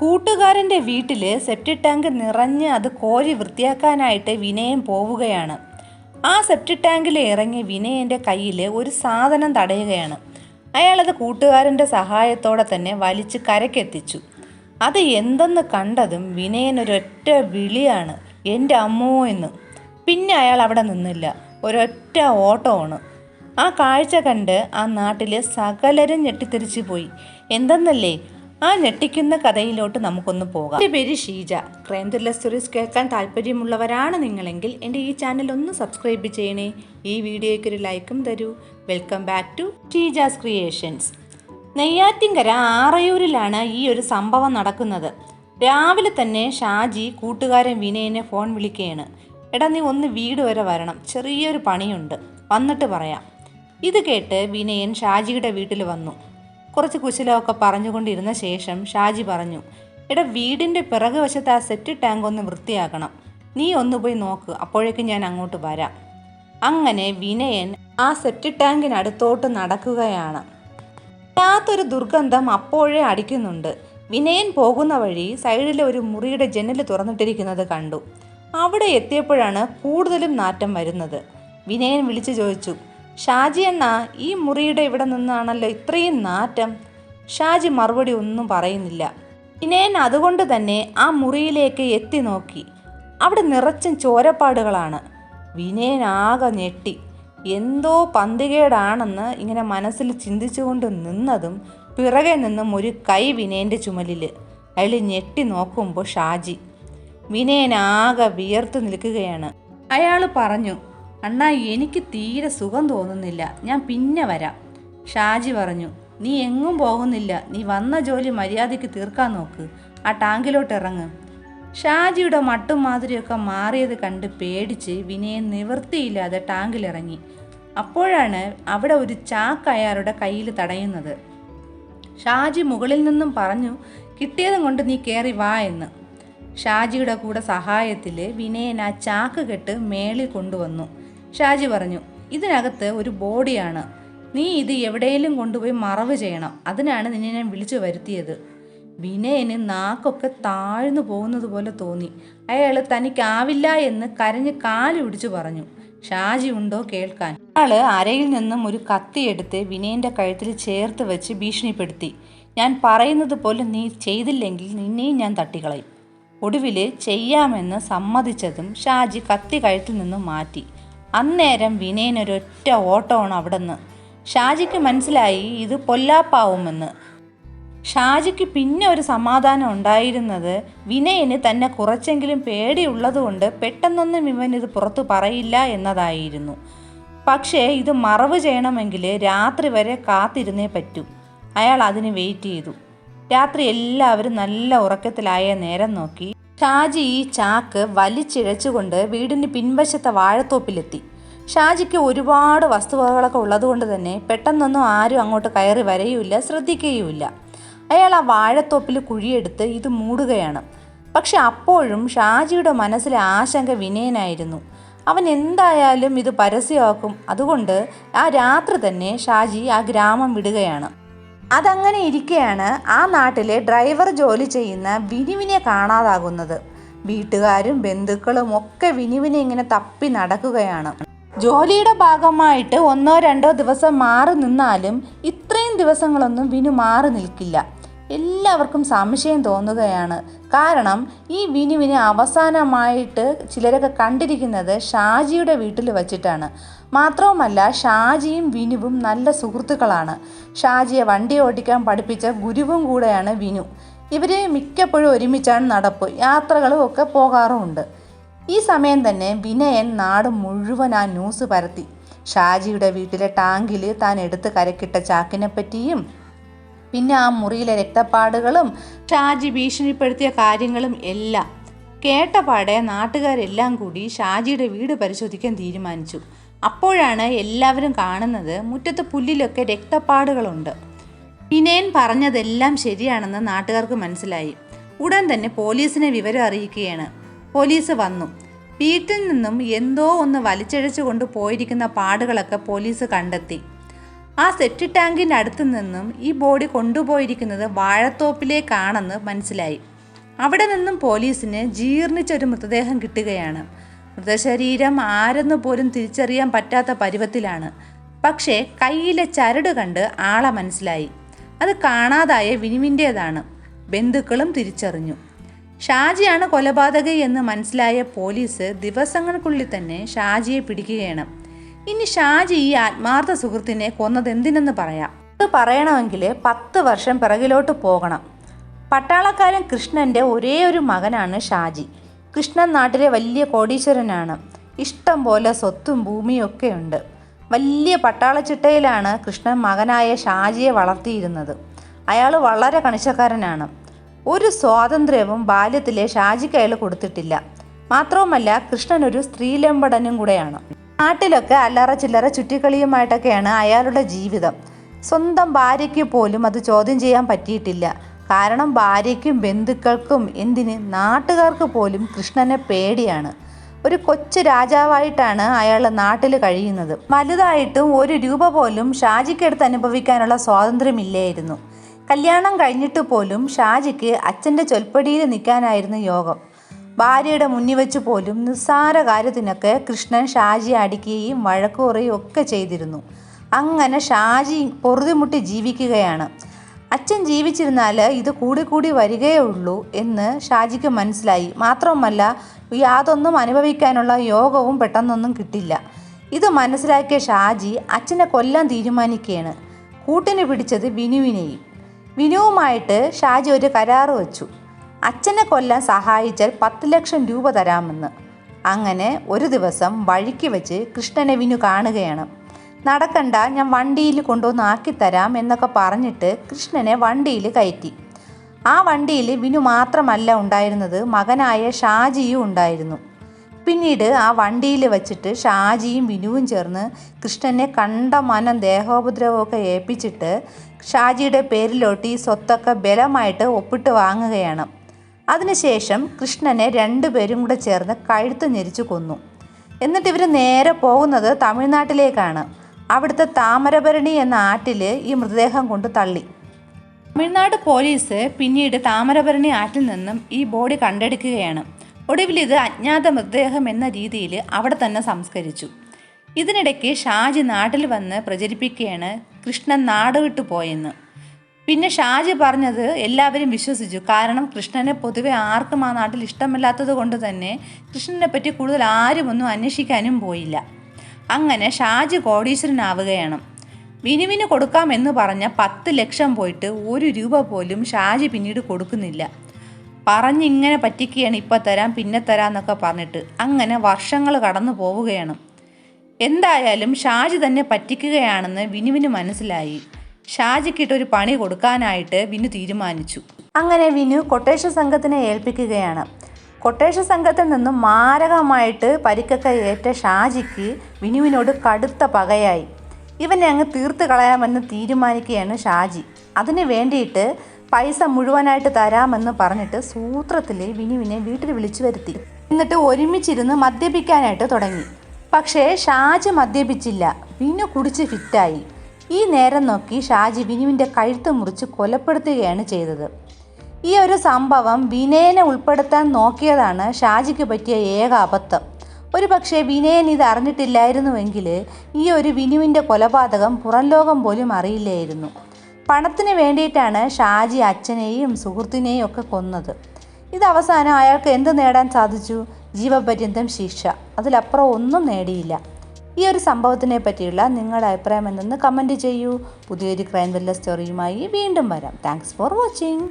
കൂട്ടുകാരന്റെ വീട്ടിൽ septic tank നിറഞ്ഞ് അത് കോരി വൃത്തിയാക്കാനായിട്ട് വിനയൻ പോവുകയാണ്. ആ സെപ്റ്റിക് ടാങ്കിൽ ഇറങ്ങി വിനയന്റെ കയ്യിൽ ഒരു സാധനം തടയുകയാണ്. അയാളത് കൂട്ടുകാരന്റെ സഹായത്തോടെ തന്നെ വലിച്ച് കരക്കെത്തിച്ചു അത് എന്തെന്ന് കണ്ടതും വിനയൻ ഒരൊറ്റ വിളിയാണ് എന്റെ അമ്മോ എന്ന്. പിന്നെ അയാൾ അവിടെ നിന്നില്ല. ഒരൊറ്റ ഓട്ടമാണ് ആ കാഴ്ച കണ്ട് ആ നാട്ടിലെ സകലരും ഞെട്ടിത്തിരിച്ചു പോയി എന്തെന്നല്ലേ? ആ ഞെട്ടിക്കുന്ന കഥയിലോട്ട് നമുക്കൊന്ന് പോകാം. എന്റെ പേര് ഷീജ. ക്രൈം ത്രില്ലർ സ്റ്റോറീസ് കേൾക്കാൻ താല്പര്യമുള്ളവരാണ് നിങ്ങളെങ്കിൽ എന്റെ ഈ ചാനൽ ഒന്ന് സബ്സ്ക്രൈബ് ചെയ്യണേ. ഈ വീഡിയോയ്ക്ക് ഒരു ലൈക്കും തരൂ. Welcome back to Sheeja's creations Neyyattinkara ആറയൂരിലാണ് ഈ ഒരു സംഭവം നടക്കുന്നത്. രാവിലെ തന്നെ ഷാജി കൂട്ടുകാരൻ വിനയനെ ഫോൺ വിളിക്കുകയാണ്. എടാ നീ ഒന്ന് വീട് വരെ വരണം. ചെറിയൊരു പണിയുണ്ട്. വന്നിട്ട് പറയാം. ഇത് കേട്ട് വിനയൻ ഷാജിയുടെ വീട്ടിൽ വന്നു. കുറച്ച് കുശലമൊക്കെ പറഞ്ഞുകൊണ്ടിരുന്ന ശേഷം ഷാജി പറഞ്ഞു എടാ വീടിന്റെ പിറകു വശത്ത് ആ സെറ്റ് ടാങ്ക് ഒന്ന് വൃത്തിയാക്കണം. നീ ഒന്ന് പോയി നോക്ക് അപ്പോഴേക്കും ഞാൻ അങ്ങോട്ട് വരാം. അങ്ങനെ വിനയൻ ആ സെറ്റ് ടാങ്കിനടുത്തോട്ട് നടക്കുകയാണ്. വല്ലാത്തൊരു ദുർഗന്ധം അപ്പോഴേ അടിക്കുന്നുണ്ട്. വിനയൻ പോകുന്ന വഴി സൈഡിലെ ഒരു മുറിയുടെ ജനൽ തുറന്നിട്ടിരിക്കുന്നത് കണ്ടു. അവിടെ എത്തിയപ്പോഴാണ് കൂടുതലും നാറ്റം വരുന്നത്. വിനയൻ വിളിച്ചു ചോദിച്ചു ഷാജി എന്നാ ഈ മുറിയുടെ ഇവിടെ നിന്നാണല്ലോ ഇത്രയും നാറ്റം. ഷാജി മറുപടി ഒന്നും പറയുന്നില്ല. ഇനേൻ അതുകൊണ്ട് തന്നെ ആ മുറിയിലേക്ക് എത്തി നോക്കി. അവിടെ നിറച്ചും ചോരപ്പാടുകളാണ്. ആകെ ഞെട്ടി. എന്തോ പന്തികേടാണെന്ന് ഇങ്ങനെ മനസ്സിൽ ചിന്തിച്ചുകൊണ്ട് നിന്നതും പിറകെ നിന്നും ഒരു കൈ വിനയന്റെ ചുമലിൽ അയാൾ ഞെട്ടി നോക്കുമ്പോൾ ഷാജി. വിനയൻ ആകെ വിയർത്തു നിൽക്കുകയാണ്. അയാൾ പറഞ്ഞു അണ്ണാ എനിക്ക് തീരെ സുഖം തോന്നുന്നില്ല. ഞാൻ പിന്നെ വരാം. ഷാജി പറഞ്ഞു നീ എങ്ങും പോകുന്നില്ല. നീ വന്ന ജോലി മര്യാദയ്ക്ക് തീർക്കാൻ നോക്ക്. ആ ടാങ്കിലോട്ട് ഇറങ്ങ്. ഷാജിയുടെ മട്ടും മാതിരിയൊക്കെ മാറിയത് കണ്ട് പേടിച്ച് വിനയൻ നിവൃത്തിയില്ലാതെ ടാങ്കിലിറങ്ങി. അപ്പോഴാണ് അവിടെ ഒരു ചാക്ക് അയാളുടെ കയ്യിൽ തടയുന്നത്. ഷാജി മുകളിൽ നിന്നും പറഞ്ഞു കിട്ടിയതും കൊണ്ട് നീ കയറി വാ എന്ന്. ഷാജിയുടെ കൂടെ സഹായത്തിൽ വിനയൻ ആ ചാക്ക് കെട്ട് മേളിൽ കൊണ്ടുവന്നു. ഷാജി പറഞ്ഞു ഇതിനകത്ത് ഒരു ബോഡിയാണ്. നീ ഇത് എവിടെയെങ്കിലും കൊണ്ടുപോയി മറവ് ചെയ്യണം. അതിനാണ് നിന്നെ ഞാൻ വിളിച്ചു വരുത്തിയത്. വിനയന് നാക്കൊക്കെ താഴ്ന്നു പോകുന്നത് പോലെ തോന്നി. അയാൾ തനിക്കാവില്ല എന്ന് കരഞ്ഞ് കാലു പിടിച്ചു പറഞ്ഞു. ഷാജി ഉണ്ടോ കേൾക്കാൻ. അയാൾ അരയിൽ നിന്നും ഒരു കത്തിയെടുത്ത് വിനയന്റെ കഴുത്തിൽ ചേർത്ത് വെച്ച് ഭീഷണിപ്പെടുത്തി. ഞാൻ പറയുന്നത് പോലെ നീ ചെയ്തില്ലെങ്കിൽ നിന്നെയും ഞാൻ തട്ടിക്കളയും. ഒടുവിൽ ചെയ്യാമെന്ന് സമ്മതിച്ചതും ഷാജി കത്തി കഴുത്തിൽ നിന്നും മാറ്റി. അന്നേരം വിനയനൊരൊറ്റ ഓട്ടമാണ് ഓട്ടമാണ് അവിടുന്ന്. ഷാജിക്ക് മനസ്സിലായി ഇത് പൊല്ലാപ്പാവുമെന്ന്. ഷാജിക്ക് പിന്നെ ഒരു സമാധാനം ഉണ്ടായിരുന്നത് വിനയന് തന്നെ കുറച്ചെങ്കിലും പേടിയുള്ളതുകൊണ്ട് പെട്ടെന്നൊന്നും ഇവൻ ഇത് പുറത്തു പറയില്ല എന്നതായിരുന്നു. പക്ഷേ ഇത് മറവ് ചെയ്യണമെങ്കിൽ രാത്രി വരെ കാത്തിരുന്നേ പറ്റൂ. അയാൾ അതിന് വെയിറ്റ് ചെയ്തു. രാത്രി എല്ലാവരും നല്ല ഉറക്കത്തിലായ നേരം നോക്കി. ഷാജി ഈ ചാക്ക് വലിച്ചിഴച്ചുകൊണ്ട് വീടിന് പിൻവശത്തെ വാഴത്തോപ്പിലെത്തി. ഷാജിക്ക് ഒരുപാട് വസ്തുവകകളൊക്കെ ഉള്ളതുകൊണ്ട് തന്നെ പെട്ടെന്നൊന്നും ആരും അങ്ങോട്ട് കയറി വരെയുമില്ല ശ്രദ്ധിക്കുകയുമില്ല. അയാൾ ആ വാഴത്തോപ്പിൽ കുഴിയെടുത്ത് ഇത് മൂടുകയാണ്. പക്ഷെ അപ്പോഴും ഷാജിയുടെ മനസ്സിലെ ആശങ്ക വിനയനായിരുന്നു. അവൻ എന്തായാലും ഇത് പരസ്യമാക്കും. അതുകൊണ്ട് ആ രാത്രി തന്നെ ഷാജി ആ ഗ്രാമം വിടുകയാണ്. അതങ്ങനെ ഇരിക്കെയാണ് ആ നാട്ടിലെ ഡ്രൈവർ ജോലി ചെയ്യുന്ന വിനുവിനെ കാണാതാകുന്നത്. വീട്ടുകാരും ബന്ധുക്കളും ഒക്കെ വിനുവിനെ ഇങ്ങനെ തപ്പി നടക്കുകയാണ്. ജോലിയുടെ ഭാഗമായിട്ട് ഒന്നോ രണ്ടോ ദിവസം മാറി നിന്നാലും ഇത്രയും ദിവസങ്ങളൊന്നും വിനു മാറി നിൽക്കില്ല. എല്ലാവർക്കും സംശയം തോന്നുകയാണ്. കാരണം ഈ വിനുവിനെ അവസാനമായിട്ട് ചിലരൊക്കെ കണ്ടിരിക്കുന്നത് ഷാജിയുടെ വീട്ടിൽ വച്ചിട്ടാണ്. മാത്രവുമല്ല ഷാജിയും വിനുവും നല്ല സുഹൃത്തുക്കളാണ്. ഷാജിയെ വണ്ടി ഓടിക്കാൻ പഠിപ്പിച്ച ഗുരുവും കൂടെയാണ് വിനു. ഇവരെ മിക്കപ്പോഴും ഒരുമിച്ചാണ് നടപ്പ് യാത്രകളും ഒക്കെ പോകാറുമുണ്ട്. ഈ സമയം തന്നെ വിനയൻ നാട് മുഴുവൻ ആ ന്യൂസ് പരത്തി. ഷാജിയുടെ വീട്ടിലെ ടാങ്കിൽ താൻ എടുത്ത് കരക്കിട്ട ചാക്കിനെ പറ്റിയും പിന്നെ ആ മുറിയിലെ രക്തപ്പാടുകളും ഷാജി ഭീഷണിപ്പെടുത്തിയ കാര്യങ്ങളും എല്ലാം കേട്ടപാടെ നാട്ടുകാരെല്ലാം കൂടി ഷാജിയുടെ വീട് പരിശോധിക്കാൻ തീരുമാനിച്ചു. അപ്പോഴാണ് എല്ലാവരും കാണുന്നത് മുറ്റത്ത് പുല്ലിലൊക്കെ രക്തപ്പാടുകളുണ്ട്. വിനയൻ പറഞ്ഞതെല്ലാം ശരിയാണെന്ന് നാട്ടുകാർക്ക് മനസ്സിലായി. ഉടൻ തന്നെ പോലീസിനെ വിവരം അറിയിക്കുകയാണ്. പോലീസ് വന്നു. വീട്ടിൽ നിന്നും എന്തോ ഒന്ന് വലിച്ചഴച്ചു കൊണ്ട് പോയിരിക്കുന്ന പാടുകളൊക്കെ പോലീസ് കണ്ടെത്തി. ആ സെറ്റ് ടാങ്കിന്റെ അടുത്ത് നിന്നും ഈ ബോഡി കൊണ്ടുപോയിരിക്കുന്നത് വാഴത്തോപ്പിലേക്കാണെന്ന് മനസ്സിലായി. അവിടെ നിന്നും പോലീസിന് ജീർണിച്ചൊരു മൃതദേഹം കിട്ടുകയാണ്. മൃതശരീരം ആരെന്ന് പോലും തിരിച്ചറിയാൻ പറ്റാത്ത പരുവത്തിലാണ്. പക്ഷേ കയ്യിലെ ചരട് കണ്ട് ആളെ മനസ്സിലായി. അത് കാണാതായ വിനുവിന്റേതാണ്. ബന്ധുക്കളും തിരിച്ചറിഞ്ഞു. ഷാജിയാണ് കൊലപാതകി എന്ന് മനസ്സിലായ പോലീസ് ദിവസങ്ങൾക്കുള്ളിൽ തന്നെ ഷാജിയെ പിടിക്കുകയാണ്. ഇനി ഷാജി ഈ ആത്മാർത്ഥ സുഹൃത്തിനെ കൊന്നത് എന്തിനെന്ന് പറയാം. അത് പറയണമെങ്കിൽ പത്ത് വർഷം പിറകിലോട്ട് പോകണം. പട്ടാളക്കാരൻ കൃഷ്ണന്റെ ഒരേ ഒരു മകനാണ് ഷാജി. കൃഷ്ണൻ നാട്ടിലെ വലിയ കോടീശ്വരനാണ്. ഇഷ്ടം പോലെ സ്വത്തും ഭൂമിയും ഒക്കെ ഉണ്ട്. വലിയ പട്ടാളച്ചിട്ടയിലാണ് കൃഷ്ണൻ മകനായ ഷാജിയെ വളർത്തിയിരുന്നത്. അയാൾ വളരെ കണിശക്കാരനാണ്. ഒരു സ്വാതന്ത്ര്യവും ബാല്യത്തിലെ ഷാജിക്ക് അയാൾ കൊടുത്തിട്ടില്ല. മാത്രവുമല്ല കൃഷ്ണൻ ഒരു സ്ത്രീലമ്പടനും കൂടെയാണ്. നാട്ടിലൊക്കെ അല്ലറ ചില്ലറ ചുറ്റിക്കളിയുമായിട്ടൊക്കെയാണ് അയാളുടെ ജീവിതം. സ്വന്തം ഭാര്യയ്ക്ക് പോലും അത് ചോദ്യം ചെയ്യാൻ പറ്റിയിട്ടില്ല. കാരണം ഭാര്യയ്ക്കും ബന്ധുക്കൾക്കും എന്തിന് നാട്ടുകാർക്ക് പോലും കൃഷ്ണനെ പേടിയാണ്. ഒരു കൊച്ചു രാജാവായിട്ടാണ് അയാൾ നാട്ടിൽ കഴിയുന്നത്. വലുതായിട്ടും ഒരു രൂപ പോലും ഷാജിക്കടുത്ത് അനുഭവിക്കാനുള്ള സ്വാതന്ത്ര്യമില്ലായിരുന്നു. കല്യാണം കഴിഞ്ഞിട്ട് പോലും ഷാജിക്ക് അച്ഛന്റെ ചൊൽപ്പടിയിൽ നിൽക്കാനായിരുന്നു യോഗം. ഭാര്യയുടെ മുന്നിൽ വെച്ച് പോലും നിസ്സാര കാര്യത്തിനൊക്കെ കൃഷ്ണൻ ഷാജിയെ അടിക്കുകയും വഴക്ക് കുറയുകയും ഒക്കെ ചെയ്തിരുന്നു. അങ്ങനെ ഷാജി പൊറുതിമുട്ടി ജീവിക്കുകയാണ്. അച്ഛൻ ജീവിച്ചിരുന്നാൽ ഇത് കൂടി കൂടി വരികയേ ഉള്ളൂ എന്ന് ഷാജിക്ക് മനസ്സിലായി. മാത്രവുമല്ല യാതൊന്നും അനുഭവിക്കാനുള്ള യോഗവും പെട്ടെന്നൊന്നും കിട്ടില്ല. ഇത് മനസ്സിലാക്കിയ ഷാജി അച്ഛനെ കൊല്ലാൻ തീരുമാനിക്കുകയാണ്. കൂട്ടിന് പിടിച്ചത് വിനുവിനെയും. വിനുവുമായിട്ട് ഷാജി ഒരു കരാറ് വെച്ചു. അച്ഛനെ കൊല്ലാൻ സഹായിച്ചാൽ പത്ത് ലക്ഷം രൂപ തരാമെന്ന്. അങ്ങനെ ഒരു ദിവസം വഴിക്ക് വെച്ച് കൃഷ്ണനെ വിനു കാണുകയാണ്. നടക്കണ്ട ഞാൻ വണ്ടിയിൽ കൊണ്ടുവന്ന് ആക്കിത്തരാം എന്നൊക്കെ പറഞ്ഞിട്ട് കൃഷ്ണനെ വണ്ടിയിൽ കയറ്റി. ആ വണ്ടിയിൽ വിനു മാത്രമല്ല ഉണ്ടായിരുന്നത് മകനായ ഷാജിയും ഉണ്ടായിരുന്നു. പിന്നീട് ആ വണ്ടിയിൽ വച്ചിട്ട് ഷാജിയും വിനുവും ചേർന്ന് കൃഷ്ണനെ കണ്ട മനം ദേഹോപദ്രവമൊക്കെ ഏൽപ്പിച്ചിട്ട് ഷാജിയുടെ പേരിലോട്ട് ഈ സ്വത്തൊക്കെ ബലമായിട്ട് ഒപ്പിട്ട് വാങ്ങുകയാണ്. അതിനുശേഷം കൃഷ്ണനെ രണ്ടുപേരും കൂടെ ചേർന്ന് കഴുത്ത് ഞെരിച്ചു കൊന്നു. എന്നിട്ട് ഇവർ നേരെ പോകുന്നത് തമിഴ്നാട്ടിലേക്കാണ്. അവിടുത്തെ താമരഭരണി എന്ന ആറ്റിൽ ഈ മൃതദേഹം കൊണ്ട് തള്ളി. തമിഴ്നാട് പോലീസ് പിന്നീട് താമരഭരണി ആറ്റിൽ നിന്നും ഈ ബോഡി കണ്ടെടുക്കുകയാണ്. ഒടുവിൽ ഇത് അജ്ഞാത മൃതദേഹം എന്ന രീതിയിൽ അവിടെ തന്നെ സംസ്കരിച്ചു. ഇതിനിടയ്ക്ക് ഷാജി നാട്ടിൽ വന്ന് പ്രചരിപ്പിക്കുകയാണ് കൃഷ്ണൻ നാട് വിട്ടു പോയെന്ന്. പിന്നെ ഷാജി പറഞ്ഞത് എല്ലാവരും വിശ്വസിച്ചു. കാരണം കൃഷ്ണനെ പൊതുവെ ആർക്കും ആ നാട്ടിൽ ഇഷ്ടമില്ലാത്തത് കൊണ്ട് തന്നെ കൃഷ്ണനെ പറ്റി കൂടുതൽ ആരും ഒന്നും അന്വേഷിക്കാനും പോയില്ല. അങ്ങനെ ഷാജി കോടീശ്വരനാവുകയാണ്. വിനുവിന് കൊടുക്കാമെന്ന് പറഞ്ഞ പത്ത് ലക്ഷം പോയിട്ട് ഒരു രൂപ പോലും ഷാജി പിന്നീട് കൊടുക്കുന്നില്ല. പറഞ്ഞിങ്ങനെ പറ്റിക്കുകയാണ് ഇപ്പം തരാം പിന്നെ തരാം എന്നൊക്കെ പറഞ്ഞിട്ട് അങ്ങനെ വർഷങ്ങൾ കടന്നു പോവുകയാണ്. എന്തായാലും ഷാജി തന്നെ പറ്റിക്കുകയാണെന്ന് വിനുവിന് മനസ്സിലായി. ഷാജിക്കിട്ടൊരു പണി കൊടുക്കാനായിട്ട് വിനു തീരുമാനിച്ചു. അങ്ങനെ വിനു കൊട്ടേഷ സംഘത്തിനെ ഏൽപ്പിക്കുകയാണ്. കൊട്ടേഷ സംഘത്തിൽ നിന്നും മാരകമായിട്ട് പരിക്കൊക്കെ ഏറ്റ ഷാജിക്ക് വിനുവിനോട് കടുത്ത പകയായി. ഇവനെ അങ്ങ് തീർത്ത് കളയാമെന്ന് തീരുമാനിക്കുകയാണ് ഷാജി. അതിന് വേണ്ടിയിട്ട് പൈസ മുഴുവനായിട്ട് തരാമെന്ന് പറഞ്ഞിട്ട് സൂത്രത്തിൽ വിനുവിനെ വീട്ടിൽ വിളിച്ചു വരുത്തി. എന്നിട്ട് ഒരുമിച്ചിരുന്ന് മദ്യപിക്കാനായിട്ട് തുടങ്ങി. പക്ഷേ ഷാജി മദ്യപിച്ചില്ല. വിനു കുടിച്ച് ഫിറ്റായി ഈ നേരം നോക്കി ഷാജി ബിനുവിന്റെ കഴുത്ത് മുറിച്ച് കൊലപ്പെടുത്തുകയാണ് ചെയ്തത്. ഈ ഒരു സംഭവം വിനയനെ ഉൾപ്പെടുത്താൻ നോക്കിയതാണ് ഷാജിക്ക് പറ്റിയ ഏക അബദ്ധം. ഒരു പക്ഷേ വിനയൻ ഇത് അറിഞ്ഞിട്ടില്ലായിരുന്നുവെങ്കിൽ ഈ ഒരു വിനുവിന്റെ കൊലപാതകം പുറം ലോകം പോലും അറിയില്ലായിരുന്നു. പണത്തിന് വേണ്ടിയിട്ടാണ് ഷാജി അച്ഛനെയും സുഹൃത്തിനെയും ഒക്കെ കൊന്നത്. ഇത് അവസാനം അയാൾക്ക് എന്ത് നേടാൻ സാധിച്ചു? ജീവപര്യന്തം ശിക്ഷ. അതിലപ്പുറം ഒന്നും നേടിയില്ല. ഈ ഒരു സംഭവത്തിനെ പറ്റിയുള്ള നിങ്ങളുടെ അഭിപ്രായം എന്തെന്ന് കമന്റ് ചെയ്യൂ. പുതിയൊരു ക്രൈം വെല്ല സ്റ്റോറിയുമായി വീണ്ടും വരാം. Thanks for watching